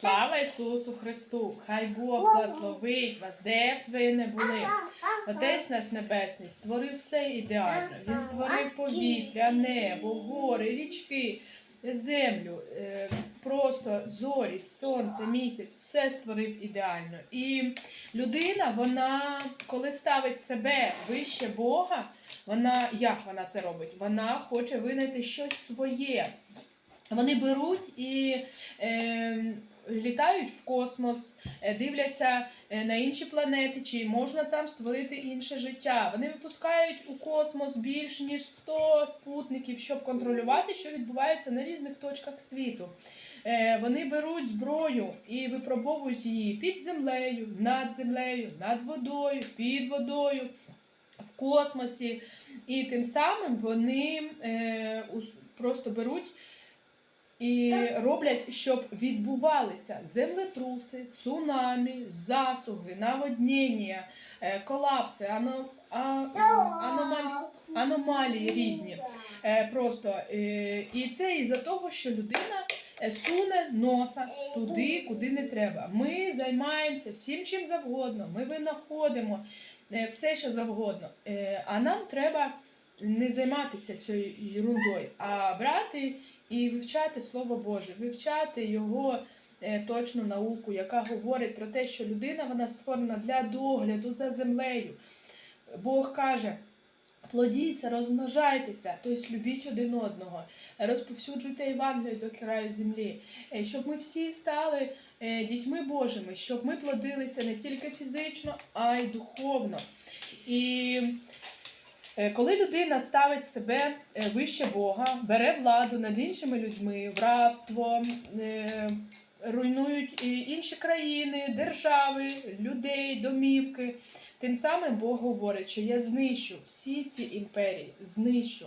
Слава Ісусу Христу! Хай Бог благословить вас, де б ви не були. Отець наш Небесний створив все ідеально. Він створив повітря, небо, гори, річки, землю, е, просто зорі, сонце, місяць, все створив ідеально. І людина, вона, коли ставить себе вище Бога, вона як вона це робить? Вона хоче винайти щось своє. Вони беруть і е, літають в космос, е, дивляться е, на інші планети, чи можна там створити інше життя. Вони випускають у космос більш ніж 100 спутників, щоб контролювати, що відбувається на різних точках світу. Е, Вони беруть зброю і випробовують її під землею, над землею, над водою, під водою. В космосі, і тим самим вони просто беруть і роблять, щоб відбувалися землетруси, цунамі, засуги, наводнення, е, колапси, ано, а, аномалі, аномалії різні. Е, просто е, і це із-за того, що людина суне носа туди, куди не треба. Ми займаємося всім чим завгодно. Ми винаходимо все, що завгодно. А нам треба не займатися цією ерундою, а брати і вивчати Слово Боже, вивчати його е, точну науку, яка говорить про те, що людина вона створена для догляду за землею. Бог каже. Плодіться, розмножайтеся, тобто любіть один одного, розповсюджуйте Євангелію до краю землі, е, щоб ми всі стали е, дітьми Божими, щоб ми плодилися не тільки фізично, а й духовно. І коли людина ставить себе е, вище Бога, бере владу над іншими людьми, в рабство, е, руйнують інші країни, держави, людей, домівки. Тим самим Бог говорить, що я знищу всі ці імперії, знищу.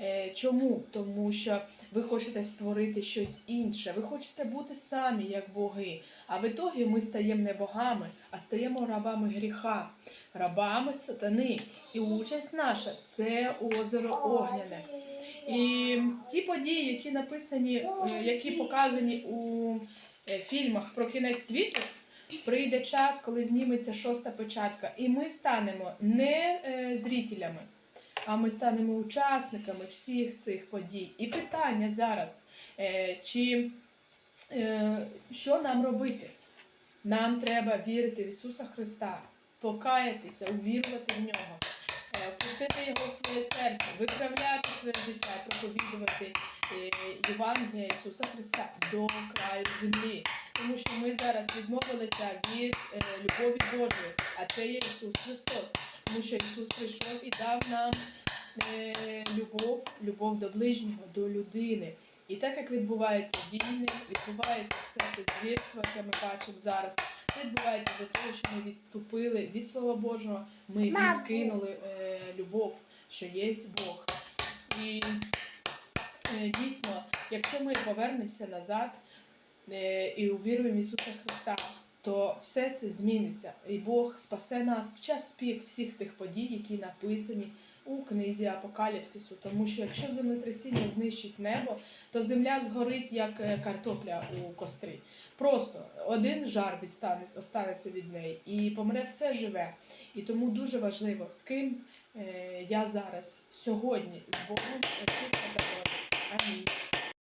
Е, Чому? Тому що ви хочете створити щось інше, ви хочете бути самі як боги. А в ітогі ми стаємо не богами, а стаємо рабами гріха, рабами сатани. І участь наша це озеро Огняне. І ті події, які написані, е, які показані у е, фільмах про кінець світу, прийде час, коли зніметься шоста печатка, і ми станемо не е, зрителями, а ми станемо учасниками всіх цих подій. І питання зараз, е, чи е, що нам робити? Нам треба вірити в Ісуса Христа, покаятися, увірувати в нього, е, його в своє серце, виправляти своє життя, проповідувати е, Євангелія Ісуса Христа до краю землі. Тому що ми зараз відмовилися від е, любові Божої, а це є Ісус Христос. Тому що Ісус прийшов і дав нам е, любов, любов до ближнього, до людини. І так як відбуваються війни, відбувається все це звірство, яке ми бачимо зараз. Це відбувається за того, що ми відступили від Слова Божого, ми відкинули е, любов, що є Бог. І е, дійсно, якщо ми повернемося назад е, і увіруємо в Ісуса Христа, то все це зміниться. І Бог спасе нас в час пік всіх тих подій, які написані у книзі Апокаліпсису. Тому що якщо землетрясіння знищить небо, то земля згорить як е, картопля у кострі. Просто один жар відстанеться, останеться від неї, і помре все живе. І тому дуже важливо, з ким е, я зараз сьогодні з Богом е, чиста дорога. Амінь.